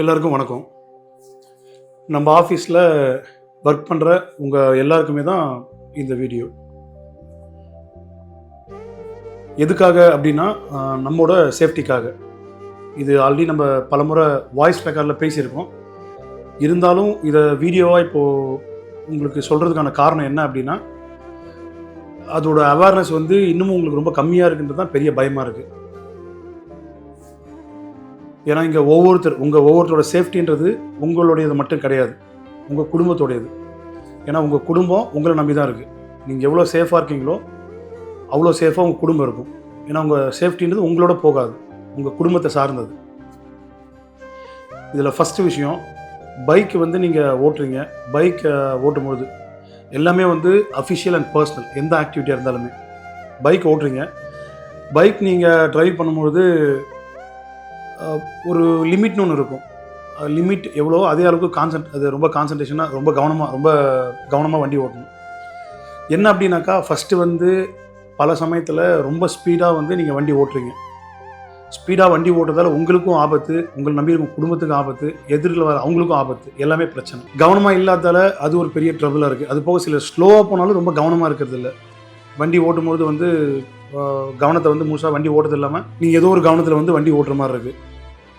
எல்லாருக்கும் வணக்கம். நம்ம ஆஃபீஸில் ஒர்க் பண்ணுற உங்கள் எல்லாருக்குமே தான் இந்த வீடியோ எதுக்காக அப்படின்னா நம்மோட சேஃப்டிக்காக இது ஆல்ரெடி நம்ம பலமுறை வாய்ஸ் பேக்கரில் பேசியிருக்கோம். இருந்தாலும் இதை வீடியோவாக இப்போது உங்களுக்கு சொல்கிறதுக்கான காரணம் என்ன அப்படின்னா அதோட அவேர்னஸ் வந்து இன்னமும் உங்களுக்கு ரொம்ப கம்மியாக இருக்குன்றது தான் பெரிய பயமாக இருக்குது ஏன்னா இங்கே ஒவ்வொருத்தர் உங்கள் ஒவ்வொருத்தரோட சேஃப்டின்றது உங்களுடையது மட்டும் கிடையாது. உங்கள் குடும்பத்தோடையது. ஏன்னா உங்கள் குடும்பம் உங்களை நம்பி தான் இருக்குது நீங்கள் எவ்வளோ சேஃபாக இருக்கீங்களோ அவ்வளோ சேஃபாக உங்கள் குடும்பம் இருக்கும். ஏன்னா உங்கள் சேஃப்டின்றது உங்களோட போகாது. உங்கள் குடும்பத்தை சார்ந்தது. இதில் ஃபஸ்ட்டு விஷயம் பைக் வந்து நீங்கள் ஓட்டுறீங்க. பைக் ஓட்டும்பொழுது எல்லாமே வந்து அஃபிஷியல் அண்ட் பர்சனல் எந்த ஆக்டிவிட்டியாக இருந்தாலுமே. பைக் ஓட்டுறீங்க. பைக் நீங்கள் ட்ரைவ் பண்ணும்பொழுது ஒரு லிமிட்னு ஒன்று இருக்கும். லிமிட் எவ்வளோ அதே அளவுக்கு கான்சன்ட் அது ரொம்ப கான்சன்ட்ரேஷனாக ரொம்ப கவனமாக ரொம்ப கவனமாக வண்டி ஓட்டணும். என்ன அப்படின்னாக்கா ஃபஸ்ட்டு வந்து பல சமயத்தில் ரொம்ப ஸ்பீடாக வந்து நீங்கள் வண்டி ஓட்டுறீங்க. ஸ்பீடாக வண்டி ஓட்டுறதால உங்களுக்கும் ஆபத்து உங்களை நம்பி இருக்கும் குடும்பத்துக்கும் ஆபத்து எதிரில் வர அவங்களுக்கும் ஆபத்து எல்லாமே பிரச்சனை. கவனமாக இல்லாதால அது ஒரு பெரிய ட்ரபிளாக இருக்குது அது போக சில ஸ்லோவாக போனாலும் ரொம்ப கவனமாக இருக்கிறது இல்லை வண்டி ஓட்டும்போது வந்து கவனத்தை வந்து முழுசாக வண்டி ஓட்டுறது இல்லாமல் நீங்கள் ஏதோ ஒரு கவனத்தில் வந்து வண்டி ஓட்டுற மாதிரி இருக்குது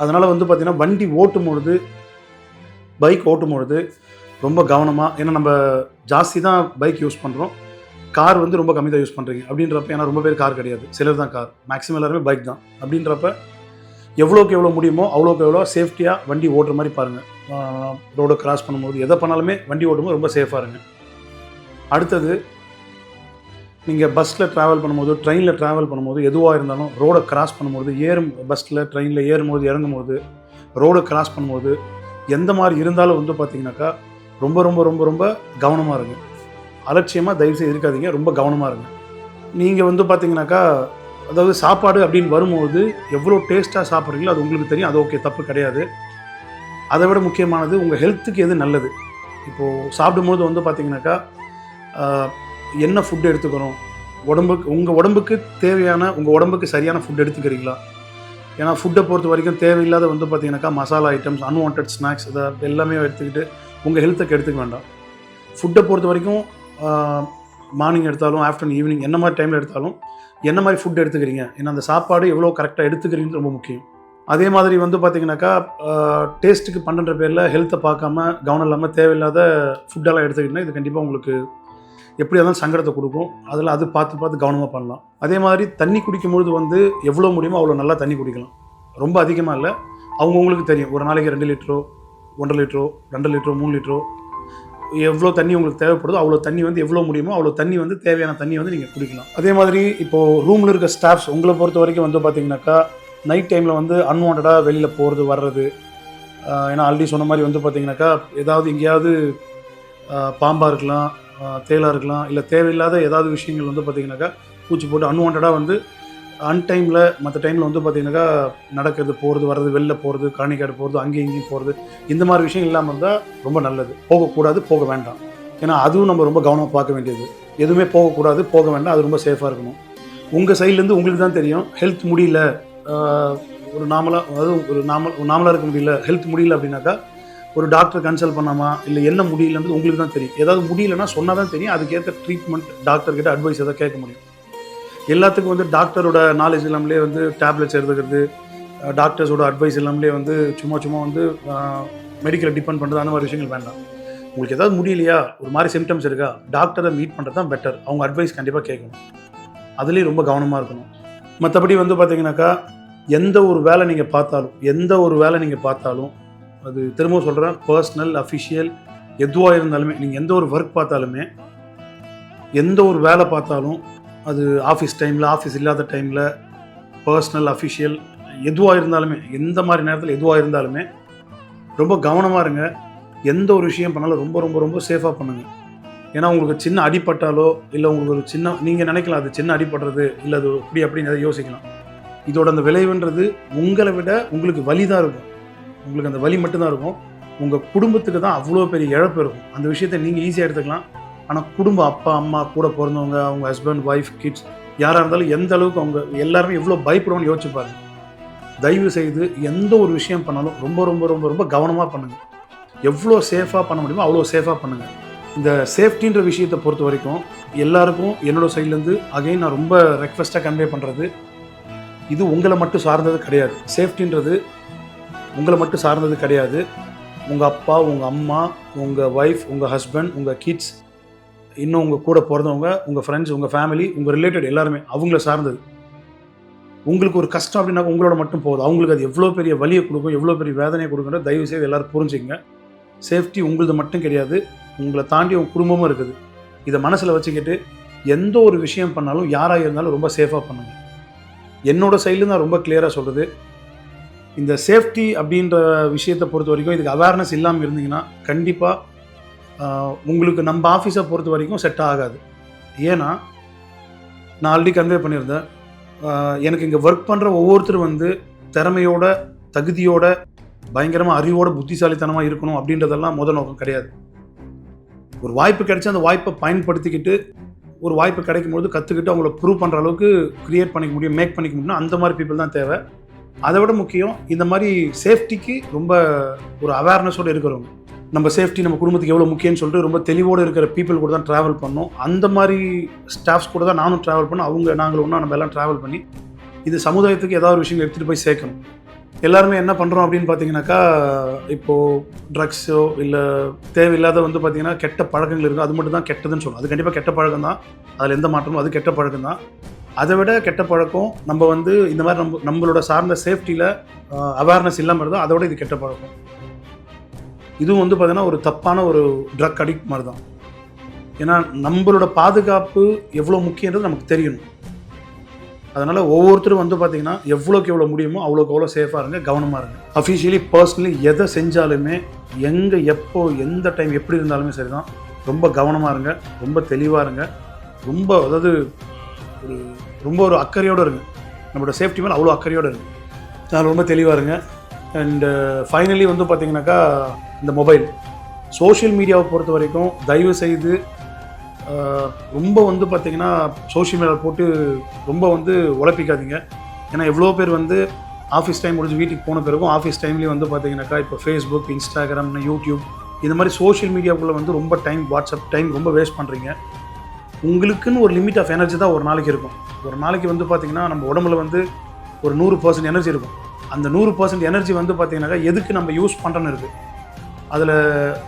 அதனால் வந்து பார்த்திங்கன்னா வண்டி ஓட்டும் பொழுது பைக் ஓட்டும் பொழுது ரொம்ப கவனமாக ஏன்னா நம்ம ஜாஸ்தி தான் பைக் யூஸ் பண்ணுறோம் கார் வந்து ரொம்ப கம்மி தான் யூஸ் பண்ணுறீங்க அப்படின்றப்ப ஏன்னா ரொம்ப பேர் கார் கிடையாது. சிலர் தான் கார் மேக்ஸிமம் எல்லாருமே பைக் தான். அப்படின்றப்ப எவ்வளோக்கு எவ்வளோ முடியுமோ அவ்வளோக்கு எவ்வளோ சேஃப்டியாக வண்டி ஓட்டுற மாதிரி பாருங்கள் ரோடை கிராஸ் பண்ணும்போது எதை பண்ணாலுமே வண்டி ஓட்டும்போது ரொம்ப சேஃபாக இருங்க. அடுத்தது நீங்கள் பஸ்ஸில் ட்ராவல் பண்ணும்போது ட்ரெயினில் ட்ராவல் பண்ணும்போது எதுவாக இருந்தாலும் ரோடை கிராஸ் பண்ணும்போது ஏறும் பஸ்ஸில் ட்ரெயினில் ஏறும்போது இறங்கும்போது ரோடை கிராஸ் பண்ணும்போது எந்த மாதிரி இருந்தாலும் வந்து பார்த்தீங்கன்னாக்கா ரொம்ப ரொம்ப ரொம்ப ரொம்ப கவனமாக இருங்க. அலட்சியமாக தயவுசெய்து இருக்காதீங்க ரொம்ப கவனமாக இருங்க. நீங்கள் வந்து பார்த்தீங்கன்னாக்கா அதாவது சாப்பாடு அப்படின்னு வரும்போது எவ்வளோ டேஸ்ட்டாக சாப்பிட்றீங்களோ அது உங்களுக்கு தெரியும் அது ஓகே தப்பு கிடையாது. அதை விட முக்கியமானது உங்கள் ஹெல்த்துக்கு எது நல்லது? இப்போது சாப்பிடும்போது வந்து பார்த்தீங்கன்னாக்கா என்ன ஃபுட் எடுத்துக்கிறோம் உடம்புக்கு உங்கள் உடம்புக்கு தேவையான உங்கள் உடம்புக்கு சரியான ஃபுட் எடுத்துக்கிறீங்களா? ஏன்னா ஃபுட்டை பொறுத்த வரைக்கும் தேவையில்லாத வந்து பார்த்தீங்கன்னாக்கா மசாலா ஐட்டம்ஸ் அன்வான்ட் ஸ்நாக்ஸ் இதை எல்லாமே எடுத்துக்கிட்டு உங்கள் ஹெல்த்துக்கு எடுத்துக்க வேண்டாம். ஃபுட்டை பொறுத்த வரைக்கும் மார்னிங் எடுத்தாலும் ஆஃப்டர்நூன் ஈவினிங் என்ன மாதிரி டைமில் எடுத்தாலும் என்ன மாதிரி ஃபுட் எடுத்துக்கிறீங்க? ஏன்னா அந்த சாப்பாடு எவ்வளோ கரெக்டாக எடுத்துக்கிறீங்கன்னு ரொம்ப முக்கியம். அதே மாதிரி வந்து பார்த்தீங்கன்னாக்கா டேஸ்ட்டுக்கு பண்ணுற பேரில் ஹெல்த்தை பார்க்காம கவனம் இல்லாமல் தேவையில்லாத ஃபுட்டெல்லாம் எடுத்துக்கிட்டிங்கன்னா இது கண்டிப்பாக உங்களுக்கு எப்படி இருந்தாலும் சங்கடத்தை கொடுக்கும். அதில் அது பார்த்து பார்த்து கவனமாக பண்ணலாம். அதே மாதிரி தண்ணி குடிக்கும்பொழுது வந்து எவ்வளோ முடியுமோ அவ்வளோ நல்லா தண்ணி குடிக்கலாம். ரொம்ப அதிகமாக இல்லை. அவங்கவுங்களுக்கு தெரியும். ஒரு நாளைக்கு ரெண்டு லிட்டரோ ஒன்றரை லிட்டரோ ரெண்டு லிட்டரோ மூணு லிட்டரோ எவ்வளோ தண்ணி உங்களுக்கு தேவைப்படுதோ அவ்வளோ தண்ணி வந்து எவ்வளோ முடியுமோ அவ்வளோ தண்ணி வந்து தேவையான தண்ணி வந்து நீங்கள் குடிக்கலாம். அதே மாதிரி இப்போது ரூமில் இருக்க ஸ்டாஃப்ஸ் உங்களை பொறுத்த வரைக்கும் வந்து பார்த்தீங்கன்னாக்கா நைட் டைமில் வந்து அன்வான்டாக வெளியில் போகிறது வர்றது ஏன்னா ஆல்ரெடி சொன்ன மாதிரி வந்து பார்த்தீங்கன்னாக்கா ஏதாவது எங்கேயாவது பாம்பாக இருக்கலாம் தேலாக இருக்கலாம் இல்லை தேவையில்லாத ஏதாவது விஷயங்கள் வந்து பார்த்தீங்கன்னாக்கா பூச்சி போட்டு அன்வான்டாக வந்து அன்டைமில் மற்ற டைமில் வந்து பார்த்திங்கனாக்கா நடக்கிறது போகிறது வர்றது வெளில போகிறது காணிக்காடு போகிறது அங்கேயும் இங்கேயும் போகிறது இந்த மாதிரி விஷயம் இல்லாமல் இருந்தால் ரொம்ப நல்லது. போகக்கூடாது போக வேண்டாம். ஏன்னா அதுவும் நம்ம ரொம்ப கவனமாக பார்க்க வேண்டியது. எதுவுமே போகக்கூடாது போக வேண்டாம் அது ரொம்ப சேஃபாக இருக்கணும். உங்கள் சைட்லேருந்து உங்களுக்கு தான் தெரியும் ஹெல்த் முடியல ஒரு நார்மலாக அதாவது ஒரு நார்மல் நார்மலாக இருக்க முடியல ஹெல்த் முடியல அப்படின்னாக்கா ஒரு டாக்டர் கன்சல்ட் பண்ணாமா? இல்லை என்ன முடியலன்றது உங்களுக்கு தான் தெரியும். ஏதாவது முடியலன்னா சொன்னால் தான் தெரியும். அதுக்கேற்ற ட்ரீட்மெண்ட் டாக்டர் கிட்ட அட்வைஸ் எதாவது கேட்க முடியும். எல்லாத்துக்கும் வந்து டாக்டரோட நாலேஜ் இல்லாமலே வந்து டேப்லெட்ஸ் எடுத்துக்கிறது டாக்டர்ஸோட அட்வைஸ் இல்லாமலே வந்து சும்மா சும்மா வந்து மெடிக்கலை டிபெண்ட் பண்ணுறது அந்த மாதிரி விஷயங்கள் வேண்டாம். உங்களுக்கு ஏதாவது முடியலையா? ஒரு மாதிரி சிம்டம்ஸ் இருக்கா? டாக்டரை மீட் பண்ணுறது தான் பெட்டர் அவங்க அட்வைஸ் கண்டிப்பாக கேட்கணும். அதுலேயும் ரொம்ப கவனமாக இருக்கணும். மற்றபடி வந்து பார்த்தீங்கன்னாக்கா எந்த ஒரு வேலை நீங்கள் பார்த்தாலும் எந்த ஒரு வேலை நீங்கள் பார்த்தாலும் அது திரும்பவும் சொல்கிறேன் பர்சனல் அஃபிஷியல் எதுவாக இருந்தாலுமே நீங்கள் எந்த ஒரு ஒர்க் பார்த்தாலுமே எந்த ஒரு வேலை பார்த்தாலும் அது ஆஃபீஸ் டைமில் ஆஃபீஸ் இல்லாத டைமில் பர்சனல் அஃபிஷியல் எதுவாக இருந்தாலுமே எந்த மாதிரி நேரத்தில் எதுவாக இருந்தாலுமே ரொம்ப கவனமாக இருங்க. எந்த ஒரு விஷயம் பண்ணாலும் ரொம்ப ரொம்ப ரொம்ப சேஃபாக பண்ணுங்கள் ஏன்னா உங்களுக்கு சின்ன அடிப்பட்டாலோ இல்லை உங்களுக்கு ஒரு சின்ன நீங்கள் நினைக்கலாம் அது சின்ன அடிப்படுறது இல்லை அது இப்படி அப்படின்னு எதை யோசிக்கலாம். இதோட அந்த விளைவுன்றது உங்களை விட உங்களுக்கு வலி தான் இருக்கும். உங்களுக்கு அந்த வலி மட்டும்தான் இருக்கும். உங்கள் குடும்பத்துக்கு தான் அவ்வளோ பெரிய இழப்பு இருக்கும். அந்த விஷயத்தை நீங்கள் ஈஸியாக எடுத்துக்கலாம். ஆனால் குடும்பம் அப்பா அம்மா கூட பிறந்தவங்க அவங்க ஹஸ்பண்ட் ஒய்ஃப் கிட்ஸ் யாராக இருந்தாலும் எந்த அளவுக்கு அவங்க எல்லாருமே எவ்வளோ பயப்படுவோம்னு யோசிச்சு பாருங்க. தயவு செய்து எந்த ஒரு விஷயம் பண்ணாலும் ரொம்ப ரொம்ப ரொம்ப ரொம்ப கவனமாக பண்ணுங்கள் எவ்வளோ சேஃபாக பண்ண முடியுமோ அவ்வளோ சேஃபாக பண்ணுங்கள் இந்த சேஃப்டின்ற விஷயத்தை பொறுத்த வரைக்கும் எல்லாருக்கும் என்னோட சைட்லேருந்து அகைன் நான் ரொம்ப ரெக்வஸ்ட்டாக கன்வே பண்ணுறது இது உங்களை மட்டும் சார்ந்தது கிடையாது. சேஃப்டின்றது உங்களை மட்டும் சார்ந்தது கிடையாது. உங்கள் அப்பா உங்கள் அம்மா உங்கள் ஒய்ஃப் உங்கள் ஹஸ்பண்ட் உங்கள் கிட்ஸ் இன்னும் உங்கள் கூட பிறந்தவங்க உங்கள் ஃப்ரெண்ட்ஸ் உங்கள் ஃபேமிலி உங்கள் ரிலேட்டட் எல்லாருமே அவங்கள சார்ந்தது. உங்களுக்கு ஒரு கஷ்டம் அப்படின்னா உங்களோட மட்டும் போதும். அவங்களுக்கு அது எவ்வளோ பெரிய வலியை கொடுக்கும் எவ்வளோ பெரிய வேதனையை கொடுக்குன்ற தயவு செய்து எல்லோரும் புரிஞ்சுங்க சேஃப்டி உங்களது மட்டும் கிடையாது. உங்களை தாண்டி உங்கள் குடும்பமும் இருக்குது. இதை மனசில் வச்சுக்கிட்டு எந்த ஒரு விஷயம் பண்ணாலும் யாராக இருந்தாலும் ரொம்ப சேஃபாக பண்ணுங்க. என்னோட சைடில் நான் ரொம்ப கிளியராக சொல்கிறது இந்த சேஃப்டி அப்படின்ற விஷயத்தை பொறுத்த வரைக்கும் இதுக்கு அவேர்னஸ் இல்லாமல் இருந்தீங்கன்னா கண்டிப்பாக உங்களுக்கு நம்ம ஆஃபீஸை பொறுத்த வரைக்கும் செட் ஆகாது. ஏன்னா நான் ஆல்ரெடி கன்வே பண்ணியிருந்தேன். எனக்கு இங்கே ஒர்க் பண்ணுற ஒவ்வொருத்தரும் வந்து திறமையோட தகுதியோட பயங்கரமாக அறிவோட புத்திசாலித்தனமாக இருக்கணும் அப்படின்றதெல்லாம் முத நோக்கம் கிடையாது. ஒரு வாய்ப்பு கிடைச்சா அந்த வாய்ப்பை பயன்படுத்திக்கிட்டு ஒரு வாய்ப்பு கிடைக்கும் போது கற்றுக்கிட்டு அவங்கள ப்ரூவ் பண்ணுற அளவுக்கு க்ரியேட் பண்ணிக்க முடியும் மேக் பண்ணிக்க முடியும்னா அந்த மாதிரி பீப்புள் தான் தேவை. அதை விட முக்கியம் இந்த மாதிரி சேஃப்டிக்கு ரொம்ப ஒரு அவேர்னஸோடு இருக்கிறவங்க. நம்ம சேஃப்டி நம்ம குடும்பத்துக்கு எவ்வளோ முக்கியம்னு சொல்லிட்டு ரொம்ப தெளிவோடு இருக்கிற பீப்புள் கூட தான் ட்ராவல் பண்ணோம். அந்த மாதிரி ஸ்டாஃப்ஸ் கூட தான் நானும் ட்ராவல் பண்ணோம் அவங்க நாங்கள் ஒன்றா நம்ம எல்லாம் ட்ராவல் பண்ணி இது சமுதாயத்துக்கு ஏதாவது ஒரு விஷயம் எடுத்துகிட்டு போய் சேர்க்கணும். எல்லாருமே என்ன பண்ணுறோம் அப்படின்னு பார்த்தீங்கன்னாக்கா இப்போது ட்ரக்ஸோ இல்லை தேவையில்லாத வந்து பார்த்தீங்கன்னா கெட்ட பழக்கங்கள் இருக்குது அது மட்டும் தான் கெட்டதுன்னு சொல்லணும் அது கண்டிப்பாக கெட்ட பழக்கம் தான் அதில் எந்த மாற்றமும் அது கெட்ட பழக்கம் தான் அதை விட கெட்ட பழக்கம் நம்ம வந்து இந்த மாதிரி நம்ம நம்மளோட சார்ந்த சேஃப்டியில் அவேர்னஸ் இல்லாமல் இருந்தால் அதை விட இது கெட்ட பழக்கம். இதுவும் வந்து பார்த்தீங்கன்னா ஒரு தப்பான ஒரு ட்ரக் அடிக்ட் மாதிரி தான் ஏன்னா நம்மளோட பாதுகாப்பு எவ்வளோ முக்கியன்றது நமக்கு தெரியணும். அதனால் ஒவ்வொருத்தரும் வந்து பார்த்தீங்கன்னா எவ்வளோக்கு எவ்வளோ முடியுமோ அவ்வளோக்கு எவ்வளோ சேஃபாக இருங்க கவனமாக இருங்க. அஃபிஷியலி பர்சனலி எதை செஞ்சாலுமே எங்கே எப்போ எந்த டைம் எப்படி இருந்தாலுமே சரி தான் ரொம்ப கவனமாக இருங்க ரொம்ப தெளிவாக இருங்க. ரொம்ப அதாவது ஒரு ரொம்ப ஒரு அக்கறையோடு இருங்க. நம்மளோட சேஃப்டி மேலே அவ்வளோ அக்கறையோடு இருங்க. அதனால் ரொம்ப தெளிவாக இருங்க. அண்டு ஃபைனலி வந்து பார்த்திங்கனாக்கா இந்த மொபைல் சோஷியல் மீடியாவை பொறுத்த வரைக்கும் தயவு செய்து ரொம்ப வந்து பார்த்தீங்கன்னா சோஷியல் மீடியாவில் போட்டு ரொம்ப வந்து உழப்பிக்காதீங்க. ஏன்னா எவ்வளோ பேர் வந்து ஆஃபீஸ் டைம் முடிஞ்சு வீட்டுக்கு போன பிறகும் ஆஃபீஸ் டைம்லேயும் வந்து பார்த்தீங்கன்னாக்கா இப்போ ஃபேஸ்புக் இன்ஸ்டாகிராம் யூடியூப் இந்த மாதிரி சோஷியல் மீடியாவுக்குள்ளே வந்து ரொம்ப டைம் வாட்ஸ்அப் டைம் ரொம்ப வேஸ்ட் பண்ணுறீங்க உங்களுக்குன்னு ஒரு லிமிட் ஆஃப் எனர்ஜி தான் ஒரு நாளைக்கு இருக்கும். ஒரு நாளைக்கு வந்து பார்த்திங்கன்னா நம்ம உடம்புல வந்து ஒரு நூறு பர்சன்ட் எனர்ஜி இருக்கும். அந்த நூறு பர்சன்ட் எனர்ஜி வந்து பார்த்திங்கனாக்கா எதுக்கு நம்ம யூஸ் பண்ணுறோன்னு இருக்குது அதில்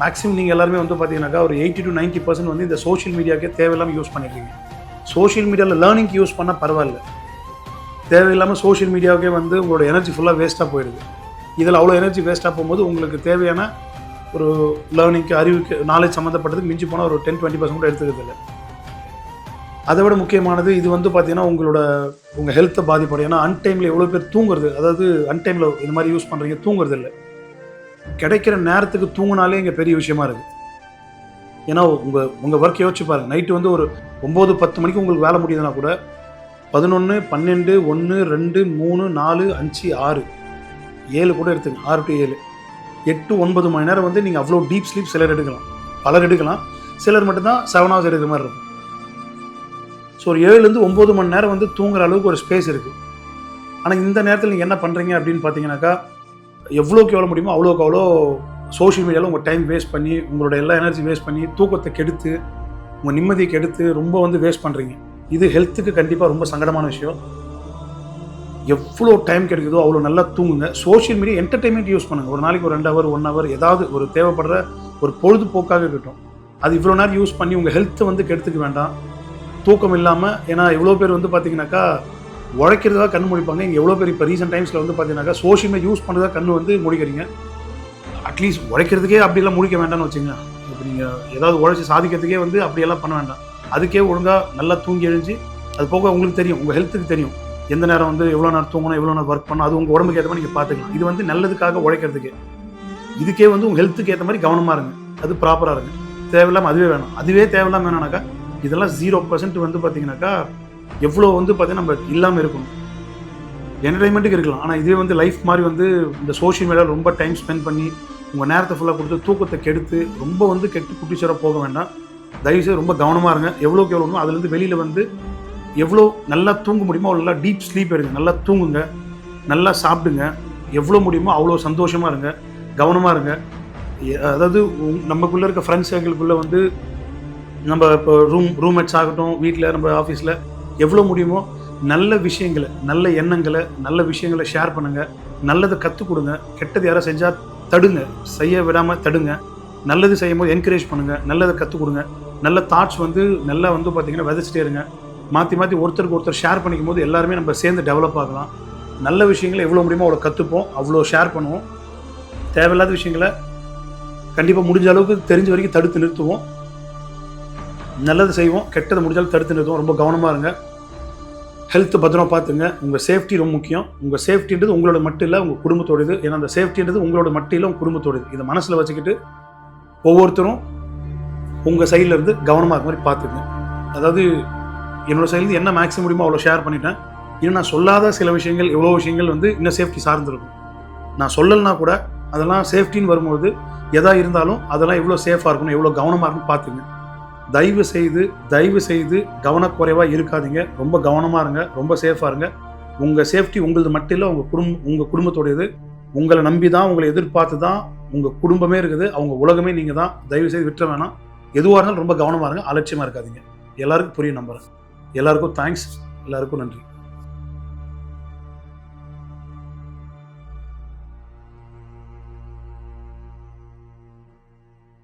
மேக்ஸிமம் நீங்கள் எல்லாருமே வந்து பார்த்தீங்கன்னாக்கா ஒரு எயிட்டி டு 90% பர்சன்ட் வந்து இந்த சோஷியல் மீடியாக்கே தேவையில்லாமல் யூஸ் பண்ணிடுறீங்க. சோஷியல் மீடியாவில் லேர்னிங்க்கு யூஸ் பண்ணால் பரவாயில்ல. தேவையில்லாமல் சோஷியல் மீடியாவுக்கே வந்து உங்களோட எனர்ஜி ஃபுல்லாக வேஸ்ட்டாக போயிடுது இதில் அவ்வளோ எனர்ஜி வேஸ்ட்டாக போகும்போது உங்களுக்கு தேவையான ஒரு லேர்னிங்க்கு அறிவுக்கு நாலேஜ் சம்மந்தப்பட்டதுக்கு மிஞ்சி போனால் ஒரு டென் டுவெண்ட்டி பர்சன்ட் கூட எடுத்துக்கிறது இல்லை. அதை விட முக்கியமானது இது வந்து பார்த்தீங்கன்னா உங்களோட உங்கள் ஹெல்த்தை பாதிப்படும் ஏன்னா அன்டைமில் எவ்வளோ பேர் தூங்குறது அதாவது அன்டைமில் இந்த மாதிரி யூஸ் பண்ணுறீங்க தூங்குறது இல்லை. கிடைக்கிற நேரத்துக்கு தூங்கினாலே இங்கே பெரிய விஷயமா இருக்குது ஏன்னா உங்கள் உங்கள் ஒர்க் யோசிச்சு பாருங்கள் நைட்டு வந்து ஒரு ஒம்பது பத்து மணிக்கு உங்களுக்கு வேலை முடியுதுன்னா கூட பதினொன்று பன்னெண்டு ஒன்று ரெண்டு மூணு நாலு அஞ்சு ஆறு. ஏழு கூட எடுத்துங்க. ஆறு டு ஏழு. எட்டு ஒன்பது மணி நேரம் வந்து நீங்கள் அவ்வளோ டீப் ஸ்லீப் சிலர் எடுக்கலாம். பலர் எடுக்கலாம். சிலர் மட்டும்தான் செவன் ஹவர்ஸ் எடுக்கிற மாதிரி இருக்கும். ஸோ ஒரு ஏழுலேருந்து ஒம்பது மணி நேரம் வந்து தூங்குற அளவுக்கு ஒரு ஸ்பேஸ் இருக்குது ஆனால் இந்த நேரத்தில் நீங்கள் என்ன பண்ணுறீங்க அப்படின்னு பார்த்தீங்கன்னாக்கா எவ்வளோக்கு எவ்வளோ முடியுமோ அவ்வளோக்கு அவ்வளோ சோஷியல் மீடியாவில் உங்கள் டைம் வேஸ்ட் பண்ணி உங்களோட எல்லா எனர்ஜி வேஸ்ட் பண்ணி தூக்கத்தை கெடுத்து உங்கள் நிம்மதியை கெடுத்து ரொம்ப வந்து வேஸ்ட் பண்ணுறீங்க இது ஹெல்த்துக்கு கண்டிப்பாக ரொம்ப சங்கடமான விஷயம். எவ்வளோ டைம் கிடைக்குதோ அவ்வளோ நல்லா தூங்குங்க. சோஷியல் மீடியா என்டர்டைன்மெண்ட் யூஸ் பண்ணுங்கள் ஒரு நாளைக்கு ஒரு ரெண்டு ஹவர் ஒன் ஹவர் ஏதாவது ஒரு தேவைப்படுற ஒரு பொழுதுபோக்காக இருக்கட்டும். அது இவ்வளோ நேரம் யூஸ் பண்ணி உங்கள் ஹெல்த்தை வந்து கெடுத்துக்க வேண்டாம். தூக்கம் இல்லாமல் ஏன்னா இவ்வளோ பேர் வந்து பார்த்தீங்கன்னாக்கா உழைக்கிறதா கண் முடிப்பாங்க. இங்கே எவ்வளோ பெரிய இப்போ ரீசெண்ட் டைம்ஸில் வந்து பார்த்தீங்கன்னாக்கா சோஷியல் மீடியா யூஸ் பண்ணுறதா கண் வந்து முடிக்கிறீங்க. அட்லீஸ்ட் உழைக்கிறதுக்கே அப்படியெல்லாம் முடிக்க வேண்டாம்னு வச்சுங்க இப்போ நீங்கள் ஏதாவது உழைச்சி சாதிக்கிறதுக்கே வந்து அப்படியெல்லாம் பண்ண வேண்டாம். அதுக்கே ஒழுங்காக நல்லா தூங்கி எழுஞ்சி அது போக உங்களுக்கு தெரியும் உங்கள் ஹெல்த்துக்கு தெரியும். எந்த நேரம் வந்து எவ்வளோ நேரம் தூங்கணும் எவ்வளோ நேரம் ஒர்க் பண்ணணும் அது உங்கள் உடம்புக்கு ஏற்ற மாதிரி நீங்கள் பார்த்துக்கலாம் இது வந்து நல்லதுக்காக உழைக்கிறதுக்கு. இதுக்கே வந்து உங்கள் ஹெல்த்துக்கு ஏற்ற மாதிரி கவனமாக இருங்க. அது ப்ராப்பராக இருங்க. தேவையில்லாமல் அதுவே வேணும். அதுவே தேவையில்லாமல் வேணும்னாக்கா இதெல்லாம் ஜீரோ பர்சன்ட் வந்து பார்த்தீங்கன்னாக்கா எவ்வளோ வந்து பார்த்தீங்கன்னா நம்ம இல்லாமல் இருக்கணும். என்டர்டைன்மெண்ட்டுக்கு இருக்கலாம். ஆனால் இதே வந்து லைஃப் மாதிரி வந்து இந்த சோஷியல் மீடியாவில் ரொம்ப டைம் ஸ்பெண்ட் பண்ணி உங்கள் நேரத்தை ஃபுல்லாக கொடுத்து தூக்கத்தை கெடுத்து ரொம்ப வந்து கெட்டு குட்டிச்சோராக போக வேண்டாம். தயவுசெய்து ரொம்ப கவனமாக இருங்க. எவ்வளோக்கு எவ்வளோ அதுலேருந்து வெளியில் வந்து எவ்வளோ நல்லா தூங்க முடியுமோ அவ்வளோ நல்லா டீப் ஸ்லீப் எடுங்க. நல்லா தூங்குங்க. நல்லா சாப்பிடுங்க. எவ்வளோ முடியுமோ அவ்வளோ சந்தோஷமாக இருங்க. கவனமாக இருங்க. அதாவது உங்- நமக்குள்ளே இருக்க ஃப்ரெண்ட்ஸ் சர்க்கிள்குள்ளே வந்து நம்ம இப்போ ரூம் ரூம்மேட்ஸ் ஆகட்டும் வீட்டில் நம்ம ஆஃபீஸில் எவ்வளோ முடியுமோ நல்ல விஷயங்களை நல்ல எண்ணங்களை நல்ல விஷயங்களை ஷேர் பண்ணுங்கள் நல்லதை கற்றுக் கொடுங்க. கெட்டது யாரோ செஞ்சால் தடுங்க. செய்ய விடாமல் தடுங்க. நல்லது செய்யும் போது என்கரேஜ் பண்ணுங்கள் நல்லதை கற்றுக் கொடுங்க. நல்ல தாட்ஸ் வந்து நல்லா வந்து பார்த்தீங்கன்னா விதைச்சிட்டே இருங்க. மாற்றி மாற்றி ஒருத்தருக்கு ஒருத்தர் ஷேர் பண்ணிக்கும் போது எல்லாருமே நம்ம சேர்ந்து டெவலப் ஆகலாம். நல்ல விஷயங்களை எவ்வளோ முடியுமோ அவ்வளோ கற்றுப்போம் அவ்வளோ ஷேர் பண்ணுவோம். தேவையில்லாத விஷயங்களை கண்டிப்பாக முடிஞ்ச அளவுக்கு தெரிஞ்ச வரைக்கும் தடுத்து நிறுத்துவோம். நல்லது செய்வோம் கெட்டதை முடிஞ்சாலும் தடுத்து நிறுத்துவோம். ரொம்ப கவனமாக இருங்க. ஹெல்த் பத்திரமா பார்த்துங்க. உங்கள் சேஃப்டி ரொம்ப முக்கியம். உங்கள் சேஃப்டின்றது உங்களோட மட்டும் இல்லை உங்கள் குடும்பத்தோடது. ஏன்னா அந்த சேஃப்டின்றது உங்களோட மட்டும் இல்லை உங்கள் குடும்பத்தோடது. இதை மனசில் வச்சுக்கிட்டு ஒவ்வொருத்தரும் உங்கள் சைடில் இருந்து கவனமாக இருக்க மாதிரி பார்த்துங்க அதாவது என்னோட சைட்லேருந்து என்ன மேக்ஸிமம் முடியுமோ அவ்வளோ ஷேர் பண்ணிட்டேன். இன்னும் நான் சொல்லாத சில விஷயங்கள் எவ்வளோ விஷயங்கள் வந்து இன்னும் சேஃப்டி சார்ந்திருக்கும். நான் சொல்லலைனா கூட அதெல்லாம் சேஃப்டின்னு வரும்போது எதாக இருந்தாலும் அதெல்லாம் எவ்வளோ சேஃபாக இருக்கணும் எவ்வளோ கவனமாக இருக்குன்னு பார்த்துங்க தயவு செய்து தயவு செய்து கவனக்குறைவாக இருக்காதீங்க. ரொம்ப கவனமாக இருங்க. ரொம்ப சேஃபாக இருங்க. உங்கள் சேஃப்டி உங்களது மட்டும் இல்லை உங்கள் குடும்பம் உங்கள் குடும்பத்தோடையது. உங்களை நம்பி தான் உங்களை எதிர்பார்த்து தான் உங்கள் குடும்பமே இருக்குது. அவங்க உலகமே நீங்கள் தான். தயவு செய்து விட்டுற வேணாம். எதுவாக இருந்தாலும் ரொம்ப கவனமாக இருங்க. அலட்சியமாக இருக்காதீங்க. எல்லாருக்கும் புரியும் நம்புகிறேன் எல்லாருக்கும் தேங்க்ஸ் எல்லாருக்கும் நன்றி.